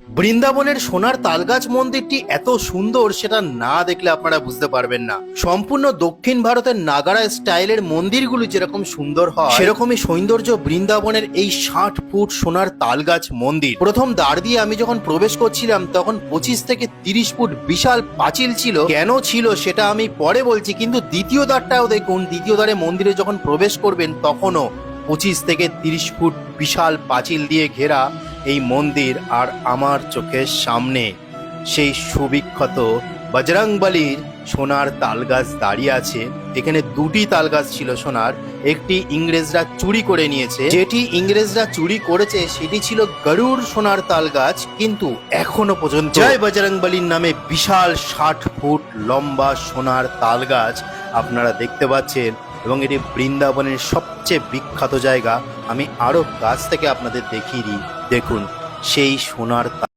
বৃন্দাবনের সোনার তালগাছ মন্দিরটি এত সুন্দর সেটা না দেখলে আপনারা বুঝতে পারবেন না। সম্পূর্ণ দক্ষিণ ভারতের নাগারা স্টাইলের মন্দিরগুলো যেরকম সুন্দর হয়, সেরকমই সৌন্দর্য বৃন্দাবনের এই ষাট ফুট সোনার তালগাছ মন্দির। প্রথম দ্বার দিয়ে আমি যখন প্রবেশ করছিলাম, তখন পঁচিশ থেকে তিরিশ ফুট বিশাল পাঁচিল ছিল। কেন ছিল সেটা আমি পরে বলছি, কিন্তু দ্বিতীয় দ্বারটাও দেখুন, দ্বিতীয় দ্বারে মন্দিরে যখন প্রবেশ করবেন, তখনও পঁচিশ থেকে তিরিশ ফুট বিশাল পাঁচিল দিয়ে ঘেরা এই মন্দির আর আমার চোখের সামনে। সেই সুবিখ্যাত বজরংবলির সোনার তালগাছ দাঁড়িয়ে আছে। এখানে দুটি তালগাছ ছিল সোনার। একটি ইংরেজরা চুরি করে নিয়েছে। যেটি ইংরেজরা চুরি করেছে সেটি ছিল গরুড় সোনার তালগাছ। কিন্তু এখনও পর্যন্ত জয় বজরংবলির নামে বিশাল ষাট ফুট লম্বা সোনার তালগাছ আপনারা দেখতে পাচ্ছেন। এবং এটি বৃন্দাবনের সবচেয়ে বিখ্যাত জায়গা। আমি আরও গাছ থেকে আপনাদের দেখিয়ে দিই। দেখুন, সেই সোনার